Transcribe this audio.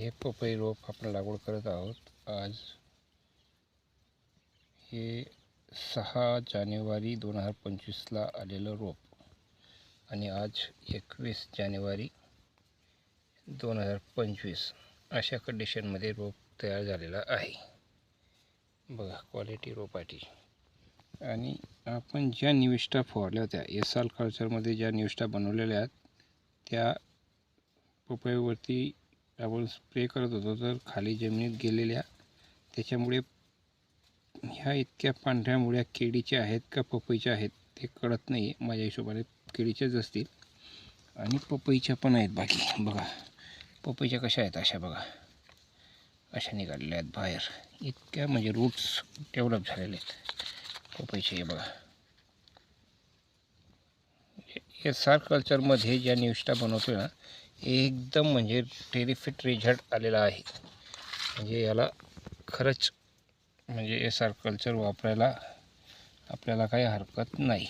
हे पपई रोप आपण लागवड करत आहोत. आज हे सहा जानेवारी दोन हजार पंचवीसला आलेलं रोप आणि आज एकवीस जानेवारी दोन हजार पंचवीस अशा कंडिशनमध्ये रोप तयार झालेला आहे. बघा क्वालिटी रोपाची. आणि आपण ज्या निविष्ठा फवारल्या होत्या एस आल कल्चरमध्ये ज्या निविष्ठा बनवलेल्या आहेत त्या पपईवरती आपण स्प्रे करत होतो. तर खाली जमिनीत गेलेल्या त्याच्यामुळे ह्या इतक्या पांढऱ्या मुळ्या केळीच्या आहेत का पपईच्या आहेत ते कळत नाही आहे माझ्या हिशोबाने केळीच्याच असतील. आणि पपईच्या पण आहेत बाकी. बघा पपईच्या कशा आहेत अशा बघा. अशा निघालेल्या आहेत बाहेर. इतक्या म्हणजे रूट्स डेव्हलप झालेले आहेत पपईचे हे बघा. एस आर कल्चरमध्ये ज्या निविष्ठा बनवतो ना एकदम म्हणजे टेरिफिट रिझल्ट आलेला आहे. म्हणजे याला खरंच म्हणजे एस आर कल्चर वापरायला आपल्याला काही हरकत नाही.